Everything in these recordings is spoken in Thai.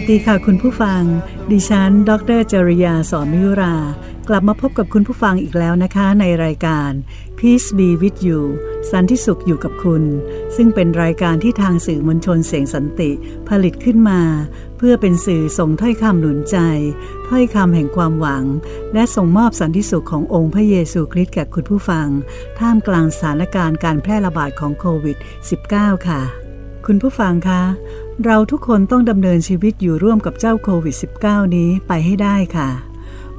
สวัสดีค่ะคุณผู้ฟัง ดิฉัน ดรจริยาสอนมิยุรา กลับมาพบกับคุณผู้ฟังอีกแล้วนะคะในรายการ Peace be with you สันติสุขอยู่กับคุณ ซึ่งเป็นรายการที่ทางสื่อมวลชนเสียงสันติผลิตขึ้นมา เพื่อเป็นสื่อส่งถ้อยคำหนุนใจ ถ้อยคำแห่งความหวัง และส่งมอบสันติสุขขององค์พระเยซูคริสต์แก่คุณผู้ฟัง ท่ามกลางสถานการณ์การแพร่ระบาดของโควิด -19 ค่ะ คุณผู้ฟังคะ เราทุกคนต้องดำเนินชีวิตอยู่ร่วมกับเจ้าโควิด -19 นี้ไปให้ได้ค่ะ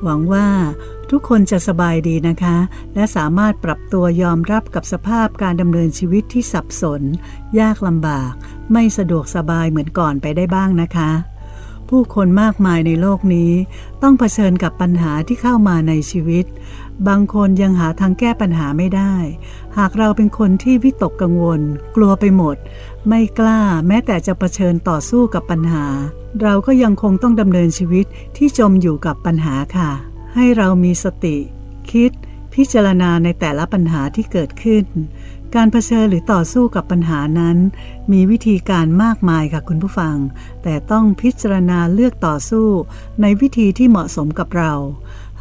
หวังว่าทุกคนจะสบายดีนะคะ และสามารถปรับตัวยอมรับกับสภาพการดำเนินชีวิตที่สับสน ยากลำบาก ไม่สะดวกสบายเหมือนก่อนไปได้บ้างนะคะ ผู้คนมากมายในโลกนี้ ต้องเผชิญกับปัญหาที่เข้ามาในชีวิต บางคนยังหาทางแก้ปัญหาไม่ได้ หากเราเป็นคนที่วิตกกังวล กลัวไปหมด ไม่กล้าแม้แต่จะะเผชิญต่อสู้กับปัญหา เราก็ยังคงต้องดำเนินชีวิตที่จมอยู่กับปัญหาค่ะ ให้เรามีสติ คิด พิจารณาในแต่ละปัญหาที่เกิดขึ้น การเผชิญหรือต่อสู้กับปัญหานั้น มีวิธีการมากมายค่ะคุณผู้ฟัง แต่ต้องพิจารณาเลือกต่อสู้ ในวิธีที่เหมาะสมกับเรา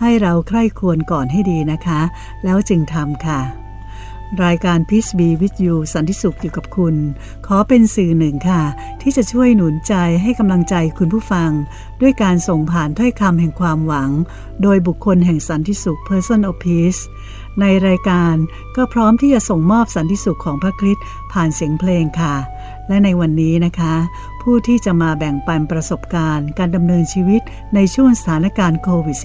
ให้เราใคร่ควรก่อนให้ดีนะคะ แล้วจึงทำค่ะ รายการ Peace Be With You สันติสุขอยู่กับคุณ ขอเป็นสื่อหนึ่งค่ะ ที่จะช่วยหนุนใจให้กำลังใจคุณผู้ฟัง ด้วยการส่งผ่านถ้อยคำแห่งความหวัง โดยบุคคลแห่งสันติสุข Person of Peace ในรายการก็พร้อมที่จะส่งมอบสันติสุขของพระคริสต์ผ่านเสียงเพลงค่ะ และในวันนี้นะคะ ผู้ที่จะมาแบ่งปันประสบการณ์ การดำเนินชีวิตในช่วงสถานการณ์โควิด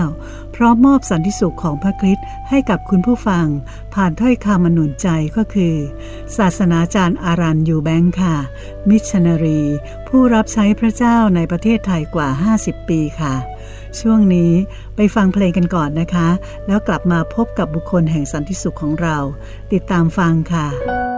-19 พร้อมมอบสันติสุขของพระคริสต์ให้กับคุณผู้ฟัง ผ่านถ้อยคำอนุนใจก็คือ ศาสนาจารย์อารันยูแบงค์ค่ะ มิชชันนารี ผู้รับใช้พระเจ้าในประเทศไทยกว่า 50 ปีค่ะ ช่วงนี้ไปฟังเพลงกันก่อนนะคะ แล้วกลับมาพบกับบุคคลแห่งสันติสุขของเรา ติดตามฟังค่ะ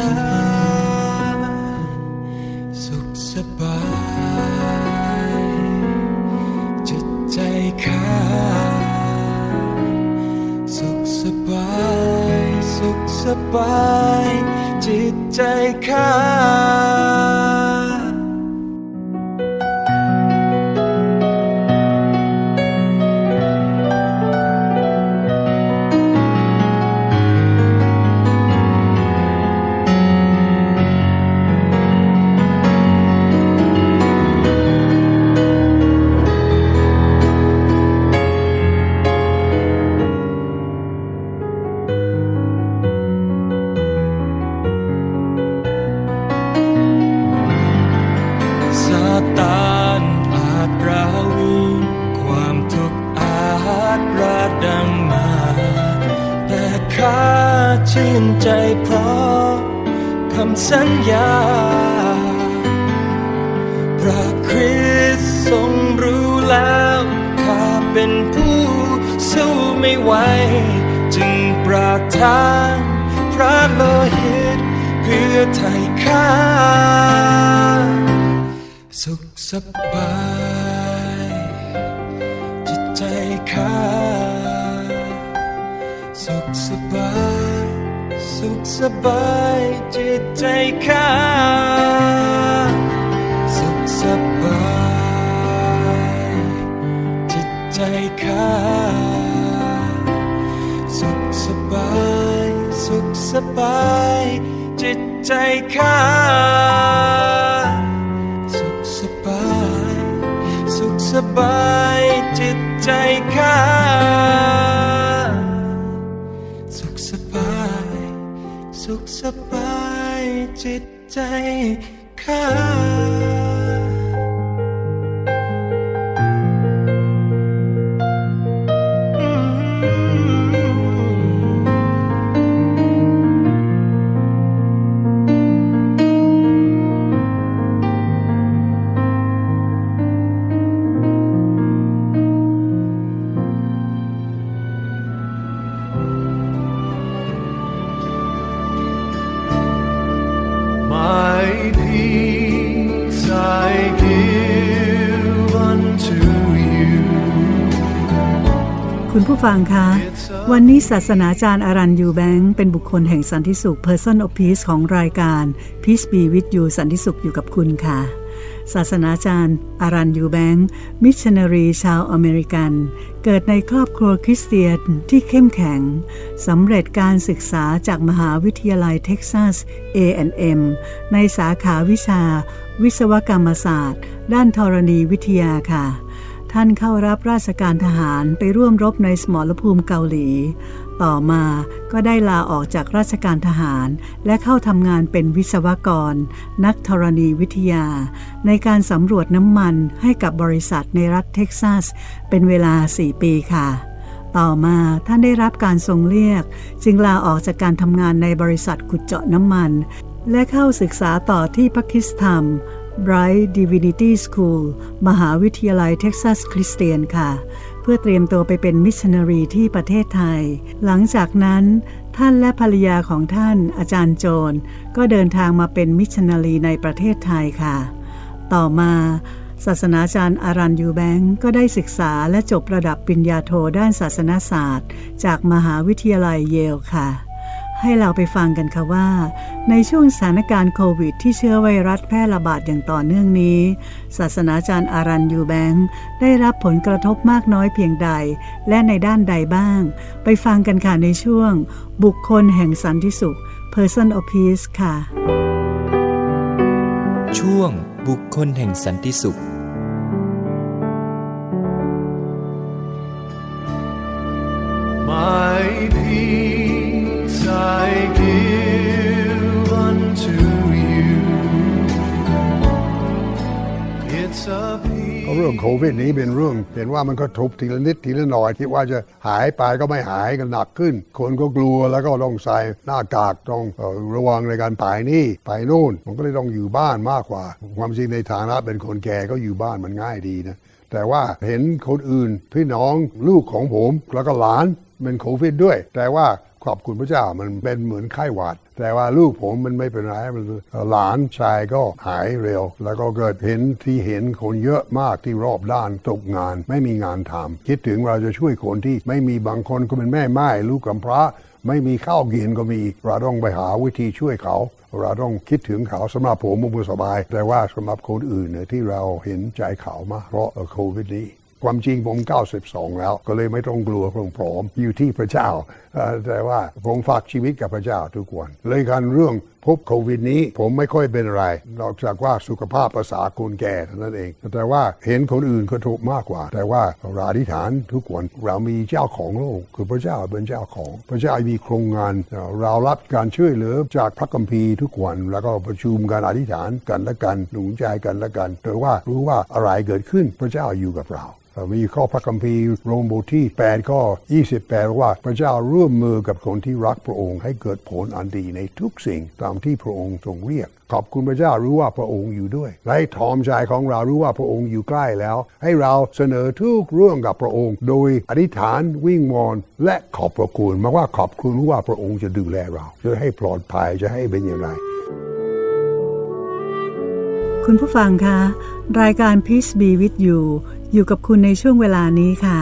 าสุขสบายจิตใจข้าสุขสบายสุขสบายจิตใจข้า ชื่นใจเพราะคำสัญญา พระคริสต์ทรงรู้แล้วข้าเป็นผู้สู้ไม่ไหว จึงประทานพระโลหิตเพื่อไถ่ข้า สุขสบาย สบายจิตใจข้าสุขสบายจิตใจข้าสุขสบายสุขสบายจิตใจข้าสุขสบายสุขสบายจิตใจข้า บายสุสุขสบายจิตใจข้า คุณผู้ฟังคะ วันนี้ศาสนาจารย์อารันยูแบงค์เป็นบุคคลแห่งสันติสุข Person of Peace ของรายการ Peace Be With You สันติสุขอยู่กับคุณค่ะ ศาสนาจารย์อารันยูแบงค์มิชชันนารีชาวอเมริกัน เกิดในครอบครัวคริสเตียนที่เข้มแข็งสำเร็จการศึกษาจากมหาวิทยาลัยเท็กซัส A&M ในสาขาวิชา วิศวกรรมศาสตร์ ด้านธรณีวิทยาค่ะ ท่านเข้ารับราชการทหารไปร่วมรบในสมรภูมิเกาหลี ต่อมาก็ได้ลาออกจากราชการทหาร และเข้าทำงานเป็นวิศวกร นักธรณีวิทยา ในการสำรวจน้ำมันให้กับบริษัทในรัฐเท็กซัส เป็นเวลา 4 ปีค่ะต่อมาท่านได้รับการทรงเรียก จึงลาออกจากการทำงานในบริษัทขุดเจาะน้ำมัน และเข้าศึกษาต่อที่พักิสถาน Bright Divinity School มหาวิทยาลัยเท็กซัสคริสเตียนค่ะ เพื่อเตรียมตัวไปเป็นมิชชันนารีที่ประเทศไทย หลังจากนั้นท่านและภรรยาของท่านอาจารย์โจนก็เดินทางมาเป็นมิชชันนารีในประเทศไทยค่ะ ต่อมาศาสนาจารย์อารันยูแบงก์ก็ได้ศึกษาและจบระดับปริญญาโทด้านศาสนศาสตร์ จากมหาวิทยาลัยเยลค่ะ ให้เราไปฟังกันค่ะว่า ในช่วงสถานการณ์โควิด ที่เชื้อไวรัสแพร่ระบาดอย่างต่อเนื่องนี้ ศาสนาจารย์อารันยูแบงก์ได้รับผลกระทบมากน้อยเพียงใด และในด้านใดบ้าง ไปฟังกันค่ะในช่วง บุคคลแห่งสันติสุข Person of Peace ค่ะ ช่วงบุคคลแห่งสันติสุข My peace เรื่องโควิดนี้เป็นเรื่องเห็นว่ามันก็ทุบทีละนิดทีละหน่อยคิดว่าจะหายไปก็ไม่หายกันหนักขึ้น คนก็กลัวแล้วก็ต้องใส่หน้ากากต้องระวังในการไปนี่ไปนู่นมันก็เลยต้องอยู่บ้านมากกว่า ความจริงในฐานะเป็นคนแก่ก็อยู่บ้านมันง่ายดีนะแต่ว่าเห็นคนอื่นพี่น้องลูกของผมแล้วก็หลานเป็นโควิดด้วย แต่ว่า ขอบคุณพระเจ้ามันเป็นเหมือนไข้หวัด แต่ว่าลูกผมมันไม่เป็นไรมันหลานชายก็หายเร็ว แล้วก็เกิดเห็นที่เห็นคนเยอะมากที่รอบด้านตกงาน ไม่มีงานทำคิดถึงเราจะช่วยคนที่ไม่มีบางคนก็เป็นแม่ไม้ลูกกำพร้าไม่มีข้าวกินก็มีเราต้องไปหาวิธีช่วยเขา เราต้องคิดถึงเขาสำหรับผมมันสบาย แต่ว่าสำหรับคนอื่นเนี่ยที่เราเห็นใจเขามากเพราะโควิดนี้ ความจริงผม 92 แล้วก็เลยไม่ต้องกลัวผมพร้อมอยู่ที่พระเจ้าแต่ว่าผมฝากชีวิตกับพระเจ้าทุกวันเลยการเรื่องพบโควิดนี้ผมไม่ค่อยเป็นไร นอกจากว่าสุขภาพภาษาคนแก่เท่านั้นเอง แต่ว่าเห็นคนอื่นก็ทุกมากกว่า แต่ว่าเราอธิษฐานทุกวันเรามีเจ้าของโลก คือพระเจ้าเป็นเจ้าของ พระเจ้ามีโครงงาน เรารับการช่วยเหลือจากพระคัมภีร์ทุกวัน แล้วก็ประชุมการอธิษฐานกันและกันหนุนใจกันและกันแต่ว่ารู้ว่าอะไรเกิดขึ้นพระเจ้าอยู่กับเรามีข้อพระคัมภีร์โรมบทที่8ข้อ28บอกว่าพระเจ้าร่วมมือกับคนที่รักพระองค์ให้เกิดผลอันดีในทุกสิ่งตามที่พระองค์ทรงเรียก ขอบคุณพระเจ้ารู้ว่าพระองค์อยู่ด้วย และให้ทอมใจของเรารู้ว่าพระองค์อยู่ใกล้แล้ว ให้เราเสนอทุกเรื่องกับพระองค์ โดยอธิษฐานวิ่งวอนและขอบพระคุณมาว่าขอบคุณรู้ว่าพระองค์จะดูแลเราจะให้ปลอดภัยจะให้เป็นอย่างไร คุณผู้ฟังคะรายการ Peace Be With You อยู่กับคุณในช่วงเวลานี้ค่ะ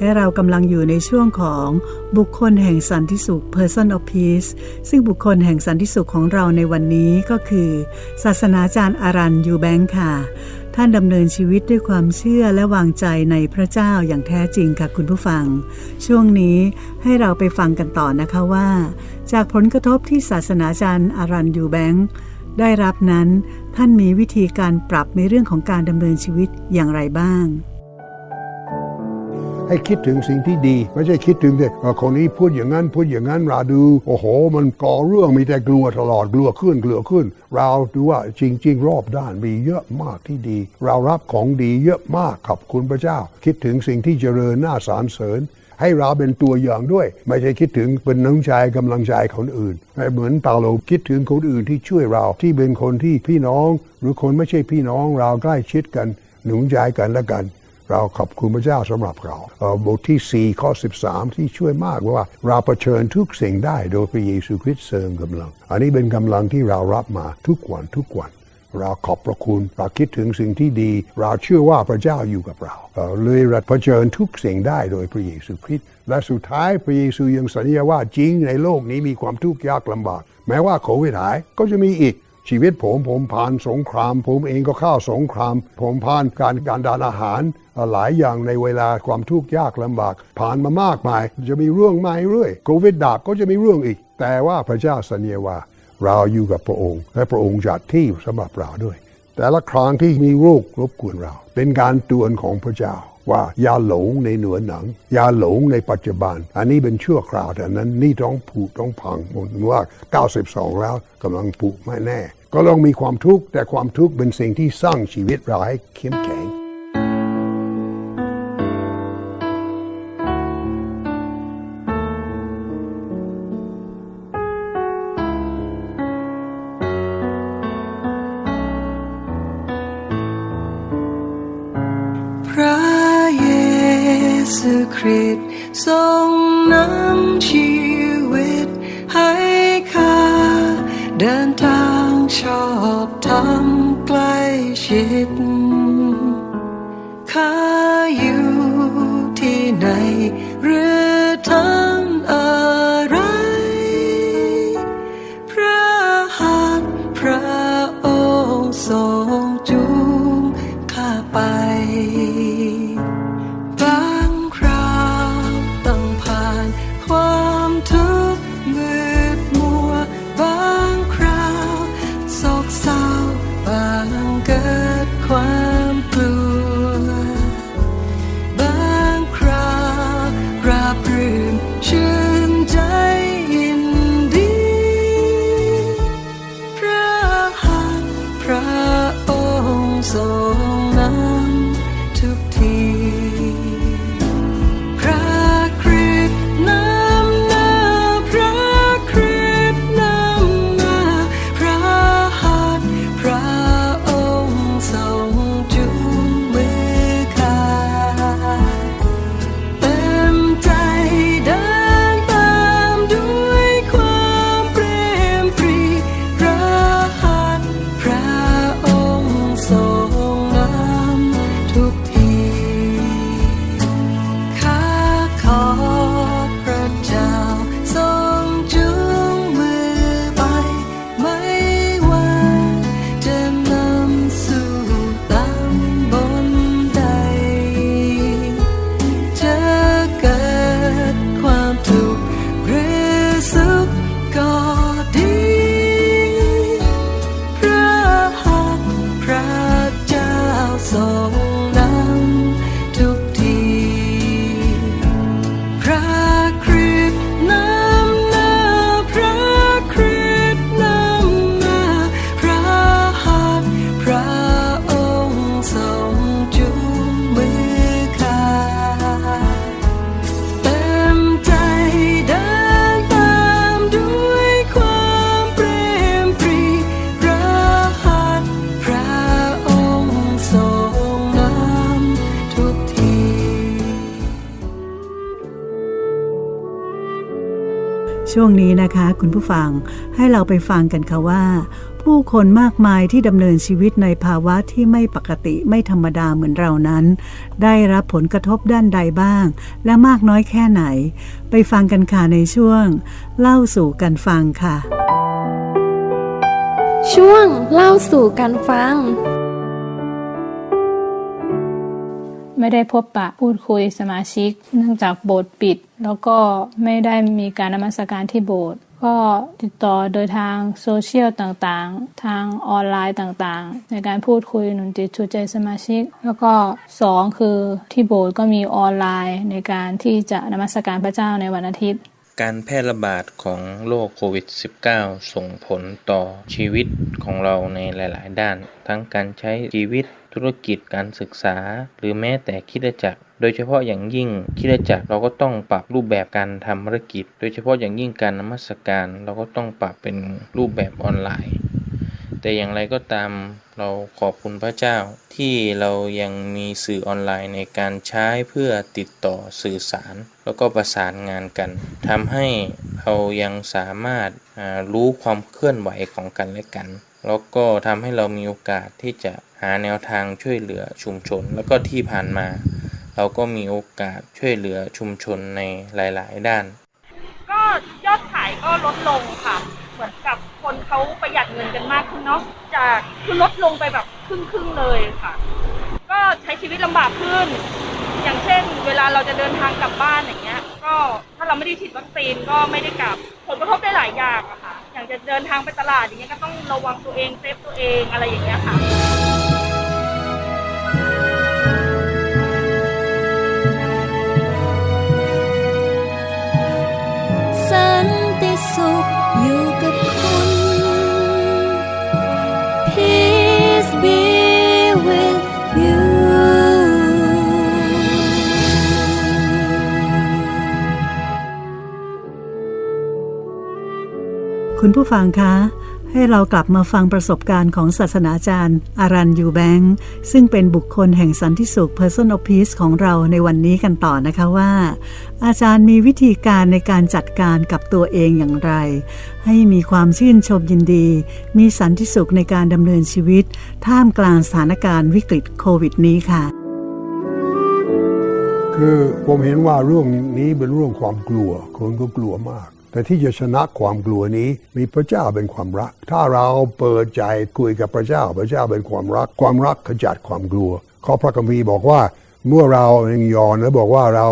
และเรากำลังอยู่ในช่วงของบุคคลแห่งสันติสุข Person of Peace ซึ่งบุคคลแห่งสันติสุขของเราในวันนี้ก็คือ ศาสนาจารย์อารันยูแบงค์ค่ะ ท่านดำเนินชีวิตด้วยความเชื่อและวางใจในพระเจ้าอย่างแท้จริงค่ะคุณผู้ฟัง ช่วงนี้ให้เราไปฟังกันต่อนะคะว่า จากผลกระทบที่ศาสนาจารย์อารันยูแบงค์ได้รับนั้นท่านมีวิธีการปรับในเรื่องของการดำเนินชีวิตอย่างไรบ้าง ให้คิดถึงสิ่งที่ดี ไม่ใช่คิดถึงแต่คนนี้พูดอย่างนั้นพูดอย่างนั้นเราดูโอ้โห มันก่อเรื่องมีแต่กลัวตลอดกลัวขึ้นกลัวขึ้น เราดูว่าจริง ๆ รอบด้านมีเยอะมากที่ดี เรารับของดีเยอะมากขอบคุณพระเจ้า คิดถึงสิ่งที่เจริญน่าสรรเสริญให้เราเป็นตัวอย่างด้วย ไม่ใช่คิดถึงเป็นน้ำใจกำลังใจคนอื่นเหมือนเปาโลคิดถึงคนอื่นที่ช่วยเราที่เป็นคนที่พี่น้อง หรือคนไม่ใช่พี่น้องเราใกล้ชิดกัน หนุนใจกันและกัน เราขอบคุณพระเจ้าสำหรับเราบทที่ 4 ข้อ 13 ที่ช่วยมากว่าเราเผชิญทุกสิ่งได้โดยพระเยซูคริสต์เสริมกำลัง อันนี้เป็นกำลังที่เรารับมาทุกวันทุกวันเราขอบพระคุณเราคิดถึงสิ่งที่ดี เราเชื่อว่าพระเจ้าอยู่กับเราเลยเราเผชิญทุกสิ่งได้โดยพระเยซูคริสต์และสุดท้ายพระเยซูยังสัญญาว่าจริงในโลกนี้มีความทุกข์ยากลำบาก แม้ว่าโควิดหายก็จะมีอีก ชีวิตผมผมผ่านสงคราม ผมเองก็เข้าสงคราม ผมผ่านการการดานอาหาร หลายอย่างในเวลาความทุกข์ยากลำบาก ผ่านมามากมาย จะมีเรื่องมาเรื่อยโควิดดับก็จะมีเรื่องอีก แต่ว่าพระเจ้าสัญญาว่า เราอยู่กับพระองค์ และพระองค์จัดที่สำหรับเราด้วย แต่ละครั้งที่มีโรครบกวนเรา เป็นการเตือนของพระเจ้าว่าอย่าหลงในเหนือหนังอย่าหลงในปัจจุบัน อันนี้เป็นชั่วคราวแต่นั้นนี่ต้องผุต้องพังหมดว่า 92 แล้วกำลังผุไม่แน่ ก็ลองมีความทุกข์แต่ความทุกข์เป็นสิ่งที่สร้างชีวิตเราให้เข้มแข็งพระเยซูคริสต์ทรงนำชีวิตให้ข้าเดินทาง ชอบทำใกล้ชิดข้าอยู่ที่ไหนหรือทำอ อ คะคุณผู้ฟัง ให้เราไปฟังกันค่ะว่า ผู้คนมากมายที่ดำเนินชีวิตในภาวะที่ไม่ปกติไม่ธรรมดาเหมือนเรานั้น ได้รับผลกระทบด้านใดบ้าง และมากน้อยแค่ไหน ไปฟังกันค่ะในช่วง เล่าสู่กันฟังค่ะ ช่วงเล่าสู่กันฟังไม่ได้พบปะพูดคุยสมาชิก เนื่องจากโบสถ์ปิด แล้วก็ไม่ได้มีการนมัสการที่โบสถ์ ก็ติดต่อโดยทางโซเชียลต่างๆ ทางออนไลน์ต่างๆ ในการพูดคุยหนุนจิตชูใจสมาชิก แล้วก็สองคือที่โบสถ์ก็มีออนไลน์ในการที่จะนมัสการพระเจ้าในวันอาทิตย์การแพร่ระบาดของโรคโควิด -19 ส่งผลต่อชีวิตของเราในหลาย ๆ ด้าน ทั้งการใช้ชีวิตธุรกิจการศึกษา หรือแม้แต่คิดจักร โดยเฉพาะอย่างยิ่งคิดจักรเราก็ต้องปรับรูปแบบการทำธุรกิจ โดยเฉพาะอย่างยิ่งการนมัสการ เราก็ต้องปรับเป็นรูปแบบออนไลน์ แต่อย่างไรก็ตามเราขอบคุณพระเจ้าที่เรายังมีสื่อออนไลน์ในการใช้เพื่อติดต่อสื่อสาร แล้วก็ประสานงานกันทำให้เรายังสามารถรู้ความเคลื่อนไหวของกันและกัน แล้วก็ทำให้เรามีโอกาสที่จะหาแนวทางช่วยเหลือชุมชน แล้วก็ที่ผ่านมา เราก็มีโอกาสช่วยเหลือชุมชนในหลาย ๆ ด้าน ก็ยอดขายก็ลดลงค่ะ เหมือนกับคนเขาประหยัดเงินกันมากขึ้นเนาะจากคือลดลงไปแบบครึ่งครึ่งๆเลยค่ะ ก็ใช้ชีวิตลำบากขึ้น อย่างเช่น เวลาเราจะเดินทางกลับบ้านอย่างเงี้ย ก็ถ้าเราไม่ได้ฉีดวัคซีนก็ไม่ได้กลับผลกระทบได้หลายอย่างอะค่ะ อย่างจะเดินทางไปตลาดอย่างเงี้ยก็ต้องระวังตัวเองเซฟตัวเองอะไรอย่างเงี้ยค่ะ คุณผู้ฟังคะ ให้เรากลับมาฟังประสบการณ์ของศาสนาจารย์ อารันยูแบงค์ซึ่งเป็นบุคคลแห่งสันติสุข Person of Peace ของเราในวันนี้กันต่อนะคะว่า อาจารย์มีวิธีการในการจัดการกับตัวเองอย่างไร ให้มีความชื่นชมยินดี มีสันติสุขในการดำเนินชีวิต ท่ามกลางสถานการณ์วิกฤตโควิดนี้ค่ะ คือผมเห็นว่าเรื่องนี้เป็นเรื่องความกลัว คนก็กลัวมาก แต่ที่จะชนะความกลัวนี้มีพระเจ้าเป็นความรัก ถ้าเราเปิดใจคุยกับพระเจ้า พระเจ้าเป็นความรัก ความรักขจัดความกลัวข้อพระคัมภีร์บอกว่าเมื่อเราเองยอนแล้วบอกว่าเรา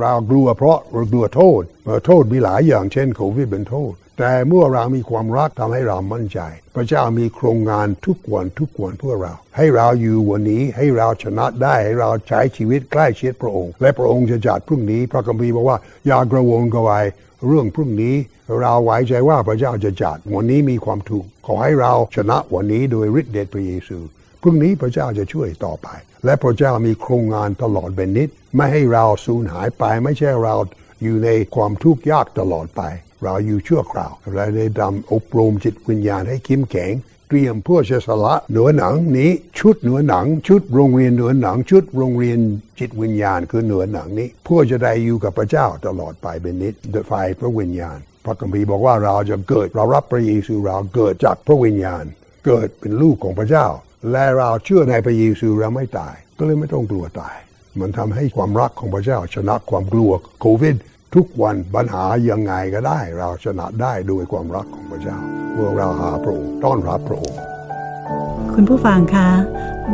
เรากลัวเพราะเรากลัวโทษโทษมีหลายอย่างเช่นโควิดเป็นโทษ แต่เมื่อเรามีความรักทำให้เรามั่นใจ พระเจ้ามีโครงงานทุกวันทุกวันเพื่อเรา ให้เราอยู่วันนี้ให้เราชนะได้ให้เราใช้ชีวิตใกล้ชิดพระองค์ และพระองค์จะจัดพรุ่งนี้พระคัมภีร์บอกว่าอย่ากระวนกระวาย เรื่องพรุ่งนี้เราไว้ใจว่าพระเจ้าจะจัดวันนี้มีความถูกขอให้เราชนะวันนี้โดยฤทธิ์เดชพระเยซูพรุ่งนี้พระเจ้าจะช่วยต่อไป และพระเจ้ามีโครงงานตลอดเป็นนิด ไม่ให้เราสูญหายไป ไม่ใช่เราอยู่ในความทุกข์ยากตลอดไป เราอยู่ชั่วคราว และได้ดำอบรมจิตวิญญาณให้เข้มแข็ง เตรียมเพื่อจะสละเหนือหนังนี้ชุดเหนือหนัง ชุดโรงเรียนเหนือหนัง ชุดโรงเรียนจิตวิญญาณคือเหนือหนังนี้เพื่อจะได้อยู่กับพระเจ้าตลอดไปเป็นนิดโดยไฟพระวิญญาณ พระคัมภีร์บอกว่าเราจะเกิดเรารับพระเยซูเราเกิดจากพระวิญญาณ เกิดเป็นลูกของพระเจ้า และเราเชื่อในพระเยซูเราไม่ตาย ก็เลยไม่ต้องกลัวตาย มันทำให้ความรักของพระเจ้าชนะความกลัวโควิด ทุกวันปัญหายังไงก็ได้ เราชนะได้ด้วยความรักของพระเจ้าเมื่อเราหาพระองค์ต้อนรับพระองค์ คุณผู้ฟังคะ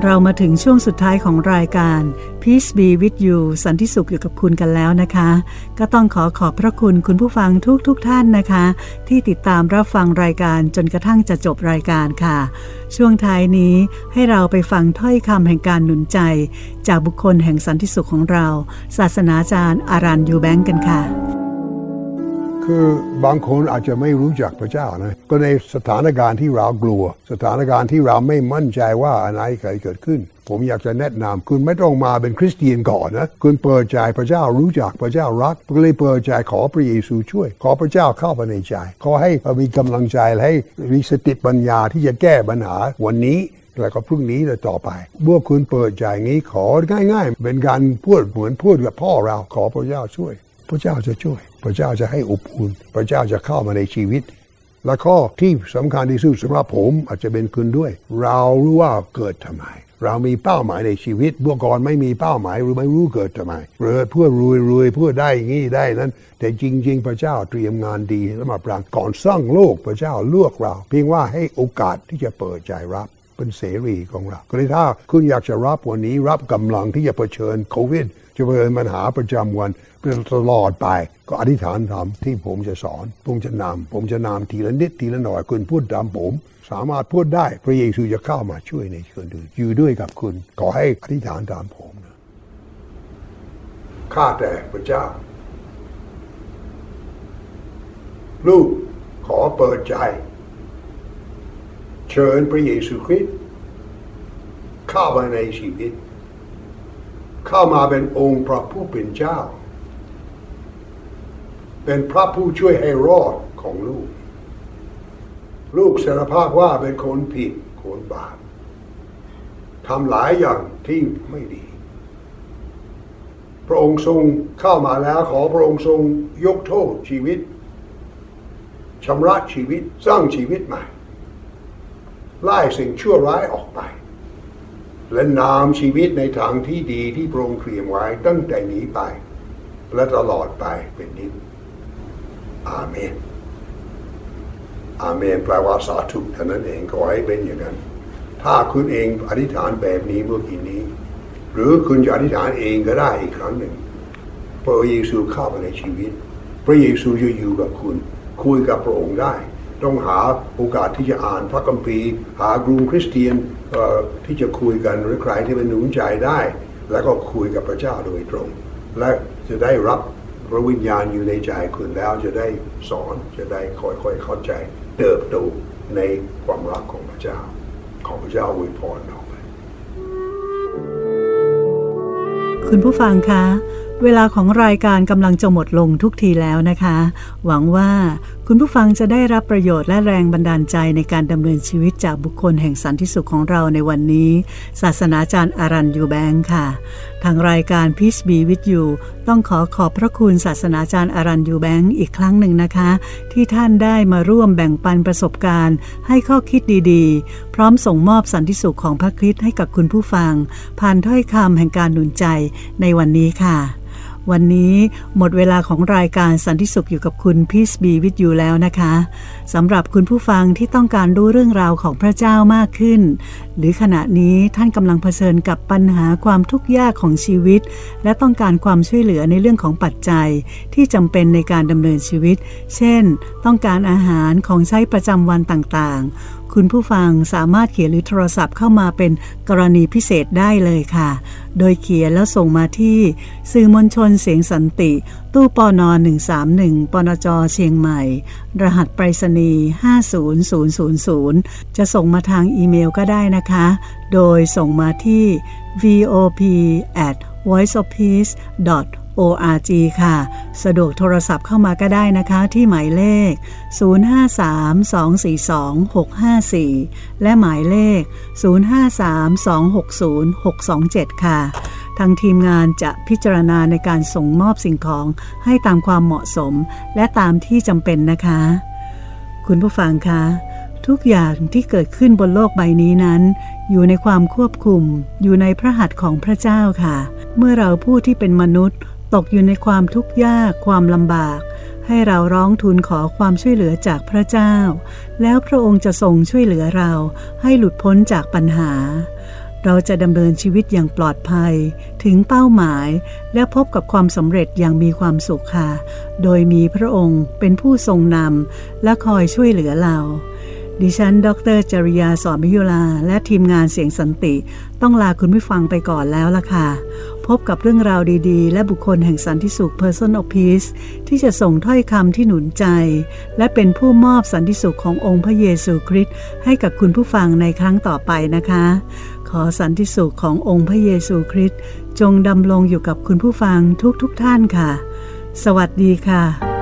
เรามาถึงช่วงสุดท้ายของรายการ Peace be with you สันติสุขอยู่กับคุณกันแล้วนะคะ ก็ต้องขอขอบพระคุณคุณผู้ฟังทุกทุกๆท่านนะคะ ที่ติดตามรับฟังรายการจนกระทั่งจะจบรายการค่ะ ช่วงท้ายนี้ให้เราไปฟังถ้อยคำแห่งการหนุนใจ จากบุคคลแห่งสันติสุขของเรา ศาสนาจารย์อารันยูแบงก์กันค่ะ คือบางคนอาจจะไม่รู้จักพระเจ้านะ ก็ในสถานการณ์ที่เรากลัว สถานการณ์ที่เราไม่มั่นใจว่าอะไรเกิดขึ้น ผมอยากจะแนะนำคุณไม่ต้องมาเป็นคริสเตียนก่อนนะ คุณเปิดใจพระเจ้ารู้จักพระเจ้ารักก็เลยเปิดใจขอพระเยซูช่วย ขอพระเจ้าเข้าไปในใจ ขอให้มีกำลังใจและให้มีสติปัญญาที่จะแก้ปัญหาวันนี้แล้วก็พรุ่งนี้และต่อไปเมื่อคุณเปิดใจงี้ของ่าย ๆ เป็นการพูดเหมือนพูดกับพ่อเราขอพระเจ้าช่วย พระเจ้าจะช่วย พระเจ้าจะให้อบอุ่นพระเจ้าจะเข้ามาในชีวิต และข้อที่สำคัญที่สุดสำหรับผมอาจจะเป็นคุณด้วย เรารู้ว่าเกิดทำไม เรามีเป้าหมายในชีวิตเมื่อก่อนไม่มีเป้าหมายหรือไม่รู้เกิดทำไมเพื่อเพื่อรวยรวยเพื่อได้งี้ได้นั้น แต่จริง ๆ พระเจ้าเตรียมงานดีสำหรับเราก่อนสร้างโลกพระเจ้าเลือกเรา เพียงว่าให้โอกาสที่จะเปิดใจรับ เป็นเสรีของเรา ก็เลยถ้าคุณอยากจะรับวันนี้ รับกำลังที่จะเผชิญโควิด จะเผชิญปัญหาประจำวันเป็นตลอดไป ก็อธิษฐานทำที่ผมจะสอน ผมจะนำผมจะนำทีละนิดทีละหน่อยคุณพูดตามผม สามารถพูดได้พระเยซูจะเข้ามาช่วยในคนอื่นอยู่ด้วยกับคุณขอให้อธิษฐานตามผมนะข้าแต่พระเจ้า ลูกขอเปิดใจ เชิญพระเยซูคริสต์เข้ามาในชีวิต เข้ามาเป็นองค์พระผู้เป็นเจ้า เป็นพระผู้ช่วยให้รอดของลูก ลูกสารภาพว่าเป็นคนผิดคนบาปทำหลายอย่างที่ไม่ดี พระองค์ทรงเข้ามาแล้วขอพระองค์ทรงยกโทษชีวิตชำระชีวิตสร้างชีวิตใหม่ ไล่สิ่งชั่วร้ายออกไป และนำชีวิตในทางที่ดีที่พระองค์เตรียมไว้ตั้งแต่นี้ไป และตลอดไปเป็นนิจอาเมน อาเมนแปลว่าสาธุเท่านั้นเองขอให้เป็นอย่างนั้น ถ้าคุณเองอธิษฐานแบบนี้เมื่อกี้นี้ หรือคุณจะอธิษฐานเองก็ได้อีกครั้งหนึ่งพระเยซูเข้ามาในชีวิต พระเยซูจะอยู่กับคุณ คุยกับพระองค์ได้ ต้องหาโอกาสที่จะอ่านพระคัมภีร์ หากลุ่มคริสเตียนที่จะคุยกันหรือใครที่เป็นหนุนใจได้ แล้วก็คุยกับพระเจ้าโดยตรง และจะได้รับพระวิญญาณอยู่ในใจคุณแล้วจะได้สอนจะได้ค่อยๆเข้าใจเติบโตในความรักของพระเจ้า ของพระเจ้าอวยพรเราคุณผู้ฟังคะ เวลาของรายการกำลังจะหมดลงทุกทีแล้วนะคะ หวังว่าคุณผู้ฟังจะได้รับประโยชน์และแรงบันดาลใจในการดำเนินชีวิตจากบุคคลแห่งสันติสุขของเราในวันนี้ ศาสนาจารย์อารันยูแบงค์ค่ะ ทางรายการ Peace Be With You ต้องขอขอบพระคุณศาสนาจารย์อารันยูแบงค์อีกครั้งหนึ่งนะคะ ที่ท่านได้มาร่วมแบ่งปันประสบการณ์ ให้ข้อคิดดีๆ พร้อมส่งมอบสันติสุขของพระคริสต์ให้กับคุณผู้ฟัง ผ่านถ้อยคำแห่งการหนุนใจในวันนี้ค่ะ วันนี้หมดเวลาของรายการสันติสุขอยู่กับคุณ Peace Be With You แล้วนะคะสำหรับคุณผู้ฟังที่ต้องการรู้เรื่องราวของพระเจ้ามากขึ้น หรือขณะนี้ท่านกำลังเผชิญกับปัญหาความทุกข์ยากของชีวิต และต้องการความช่วยเหลือในเรื่องของปัจจัย ที่จำเป็นในการดำเนินชีวิต เช่น ต้องการอาหารของใช้ประจำวันต่างๆ คุณผู้ฟังสามารถเขียนหรือโทรศัพท์เข้ามาเป็นกรณีพิเศษได้เลยค่ะ โดยเขียนแล้วส่งมาที่ สื่อมวลชนเสียงสันติ ตู้ปอนอ131ปนจเชียงใหม่ รหัสไปรษณีย์50000 จะส่งมาทางอีเมลก็ได้นะคะ โดยส่งมาที่ vop at voiceofpeace org ค่ะ สะดวกโทรศัพท์เข้ามาก็ได้นะคะที่หมายเลข 053-242-654 และหมายเลข 053-260-627 ค่ะ ทางทีมงานจะพิจารณาในการส่งมอบสิ่งของให้ตามความเหมาะสม และตามที่จำเป็นนะคะ คุณผู้ฟังคะทุกอย่างที่เกิดขึ้นบนโลกใบนี้นั้น อยู่ในความควบคุม อยู่ในพระหัตถ์ของพระเจ้าค่ะ เมื่อเราผู้ที่เป็นมนุษย์ ตกอยู่ในความทุกข์ยากความลำบาก ให้เราร้องทูลขอความช่วยเหลือจากพระเจ้า แล้วพระองค์จะทรงช่วยเหลือเราให้หลุดพ้นจากปัญหา เราจะดำเนินชีวิตอย่างปลอดภัย ถึงเป้าหมายและพบกับความสำเร็จอย่างมีความสุขค่ะ โดยมีพระองค์เป็นผู้ทรงนำและคอยช่วยเหลือเราดิฉัน ดรจริยาสอนมิยุลา และทีมงานเสียงสันติ ต้องลาคุณผู้ฟังไปก่อนแล้วล่ะค่ะ พบกับเรื่องราวดีๆ และบุคคลแห่งสันติสุข Person of Peace ที่จะส่งถ้อยคำที่หนุนใจ และเป็นผู้มอบสันติสุขขององค์พระเยซูคริสต์ให้กับคุณผู้ฟังในครั้งต่อไปนะคะ ขอสันติสุขขององค์พระเยซูคริสต์จงดำรงอยู่กับคุณผู้ฟังทุกๆทท่านค่ะ สวัสดีค่ะ